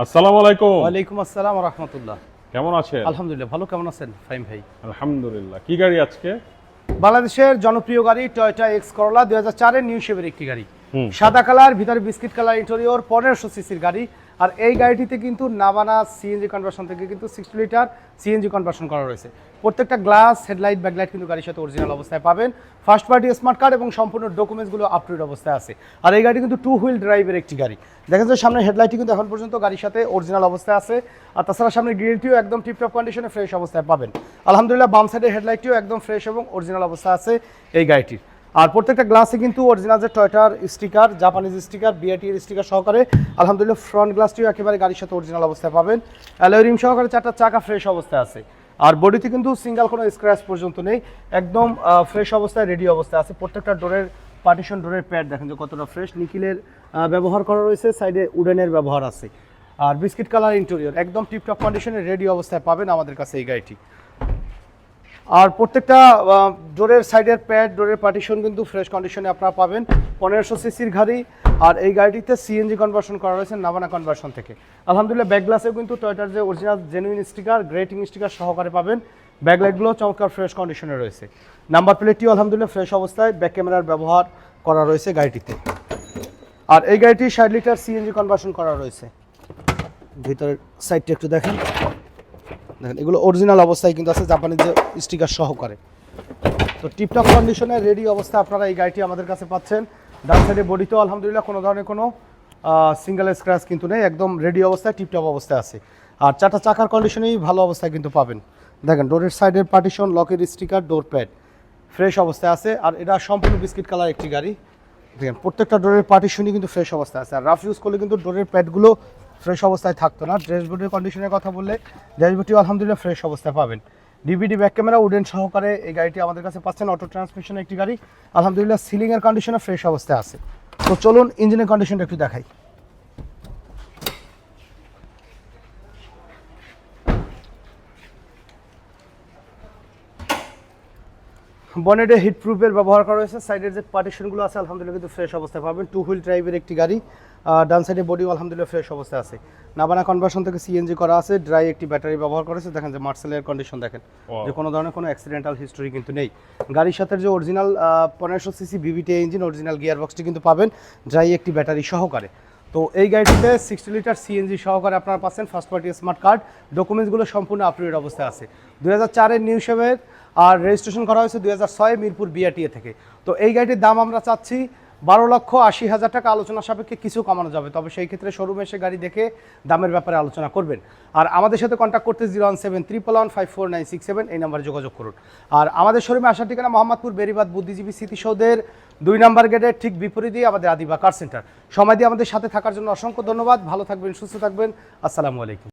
আসসালামু আলাইকুম। ওয়ালাইকুম আসসালাম রাহমাতুল্লাহ। কেমন আছেন? আলহামদুলিল্লাহ ভালো। কেমন আছেন ফাইম ভাই? আলহামদুলিল্লাহ। কি গাড়ি আজকে? বাংলাদেশের জনপ্রিয় গাড়ি টয়োটা এক্স করলা দুই হাজার চারের নিউ শেভের একটি গাড়ি। সাদা কালার ভিতরে বিস্কিট কালার ইন্টেরিয়র পনেরোশো সিসির গাড়ি। আর এই গাড়িটিতে কিন্তু নাবানা সিএনজি কনভার্সন থেকে কিন্তু সিক্সটি লিটার সিএনজি কনভার্সন করা রয়েছে। প্রত্যেকটা গ্লাস হেডলাইট ব্যাকলাইট কিন্তু গাড়ির সাথে অরিজিনাল অবস্থায় পাবেন। ফার্স্ট পার্টি স্মার্ট কার্ড এবং সম্পূর্ণ ডকুমেন্টসগুলো আপ টু অবস্থায় আছে। আর এই গাড়ি কিন্তু টু হুইল ড্রাইভের একটি গাড়ি। দেখা যাচ্ছে সামনে হেডলাইটটি কিন্তু এখন পর্যন্ত গাড়ির সাথে অরিজিনাল অবস্থায় আছে। আর তাছাড়া সামনে গ্রিলটিও একদম টিপটপ কন্ডিশনে ফ্রেশ অবস্থায় পাবেন। আলহামদুলিল্লাহ বাম সাইডের হেডলাইটটিও একদম ফ্রেশ এবং অরিজিনাল অবস্থায় আছে এই গাড়িটির। আর প্রত্যেকটা গ্লাসে কিন্তু অরিজিনাল যে টয়টার স্টিকার জাপানিজ স্টিকার বিআরটির স্টিকার সহকারে, আলহামদুলিল্লাহ ফ্রন্ট গ্লাসটিও একেবারে গাড়ির সাথে অরিজিনাল অবস্থায় পাবেন। অ্যালয় রিম সহকারে চারটা চাকা ফ্রেশ অবস্থায় আছে। আর বডিতে কিন্তু সিঙ্গেল কোনো স্ক্র্যাচ পর্যন্ত নেই, একদম ফ্রেশ অবস্থায় রেডি অবস্থায় আছে। প্রত্যেকটা ডোরের পার্টিশন ডোরের প্যাড দেখেন যে কতটা ফ্রেশ নিকিলের ব্যবহার করা রয়েছে সাইডে উডেনের ব্যবহার আছে। আর বিস্কিট কালার ইন্টেরিয়র একদম টিপটপ কন্ডিশনে রেডি অবস্থায় পাবেন আমাদের কাছে এই গাড়িটি। আর প্রত্যেকটা ডোরের সাইডের প্যাড, ডোরের পার্টিশন কিন্তু ফ্রেশ কন্ডিশনে আপনারা পাবেন। পনেরোশো সিসির গাড়ি, আর এই গাড়িটিতে সিএনজি কনভার্সন করা রয়েছে নাভানা কনভার্সন থেকে। আলহামদুলিল্লাহ ব্যাক গ্লাসেও কিন্তু টয়টার যে original genuine sticker grating sticker সহকারে পাবেন। ব্যাকলাইটগুলো চমৎকার ফ্রেশ কন্ডিশনে রয়েছে। নাম্বার প্লেটটিও আলহামদুলিল্লাহ ফ্রেশ অবস্থায় ব্যাক ক্যামেরার ব্যবহার করা রয়েছে গাড়িটিতে। আর এই গাড়িটি ষাট লিটার সিএনজি কনভার্সন করা রয়েছে। ভিতরের সাইডটা একটু দেখেন। দেখেন, এগুলো অরিজিনাল অবস্থায় কিন্তু আছে জাপানের যে স্টিকার সহকারে তো টিপটপ কন্ডিশনে রেডি অবস্থায় আপনারা এই গাড়িটি আমাদের কাছে পাচ্ছেন। ডান সাইডে বডিতেও আলহামদুলিল্লাহ, কোনো ধরনের কোনো সিঙ্গেল স্ক্র্যাচ কিন্তু নেই, একদম রেডি অবস্থায়, টিপটপ অবস্থায় আছে। আর চারটা চাকার কন্ডিশনেই ভালো অবস্থায় কিন্তু পাবেন। দেখেন ডোরের সাইডের পার্টিশন লকের স্টিকার ডোর প্যাড ফ্রেশ অবস্থায় আছে। আর এটা সম্পূর্ণ বিস্কিট কালার একটি গাড়ি। দেখেন, প্রত্যেকটা ডোরের পার্টিশনই কিন্তু ফ্রেশ অবস্থায় আছে। আর রাফ ইউজ করলে কিন্তু ডোরের প্যাডগুলো ফ্রেশ অবস্থায় থাকতো না। ড্যাশবোর্ডের কন্ডিশনের কথা বললে ড্যাশবোর্ডটিও আলহামদুলিল্লাহ ফ্রেশ অবস্থায় পাবেন। ডিভিডি ব্যাক ক্যামেরা উডেন সহকারে এই গাড়িটি আমাদের কাছে পাচ্ছেন। অটো ট্রান্সমিশন একটি গাড়ি। আলহামদুলিল্লাহ সিলিংয়ের কন্ডিশনে ফ্রেশ অবস্থায় আছে। তো চলুন ইঞ্জিনের কন্ডিশনটা একটু দেখাই। বনেটে হিট প্রুফের ব্যবহার করা হয়েছে। সাইডের যে পার্টিশনগুলো আছে, আলহামদুলিল্লাহ কিন্তু ফ্রেশ অবস্থায় পাবেন। টু হুইল ড্রাইভের একটি গাড়ি। ডান সাইডে বডিও আলহামদুলিল্লাহ ফ্রেশ অবস্থায় আছে। নাবানা কনভার্সন থেকে সিএনজি করা আছে ড্রাই একটি ব্যাটারি ব্যবহার করেছে। দেখেন যে মার্সেল মার্সেলের কন্ডিশন দেখেন। যে কোনো ধরনের কোনো অ্যাক্সিডেন্টাল হিস্টোরি কিন্তু নেই। গাড়ির সাথে যে অরিজিনাল পনেরোশো CC VVT engine original gear বক্সটি কিন্তু পাবেন ড্রাই একটি ব্যাটারি সহকারে। তো এই গাড়িটিতে সিক্সটি লিটার সিএনজি সহকারে আপনারা পাচ্ছেন ফার্স্ট পার্টি স্মার্ট কার্ড ডকুমেন্টসগুলো সম্পূর্ণ আপডেট অবস্থায় আছে। দু হাজার চারের নিউ শেভের আর রেজিস্ট্রেশন করা হয়েছে দু হাজার ছয় মিরপুর বিআরটিএ থেকে। তো এই গাড়িটির দাম আমরা চাচ্ছি বারো লক্ষ আশি হাজার টাকা আলোচনা সাপেক্ষে কিছু কমানো যাবে। তবে সেই ক্ষেত্রে শোরুমে এসে গাড়ি দেখে দামের ব্যাপারে আলোচনা করবেন। আর আমাদের সাথে কন্ট্যাক্ট করতে zero one seven triple one five four nine six seven এই নাম্বারে যোগাযোগ করুন। আর আমাদের শোরুমে আসার ঠিকানা মোহাম্মদপুর, বেরিবাদ, বুদ্ধিজীবী, স্মৃতিসৌধের দুই নাম্বার গেটের ঠিক বিপরীতে আমাদের আদিবা কার সেন্টার সময় দিয়ে আমাদের সাথে থাকার জন্য অসংখ্য ধন্যবাদ। ভালো থাকবেন, সুস্থ থাকবেন। আসসালামু আলাইকুম।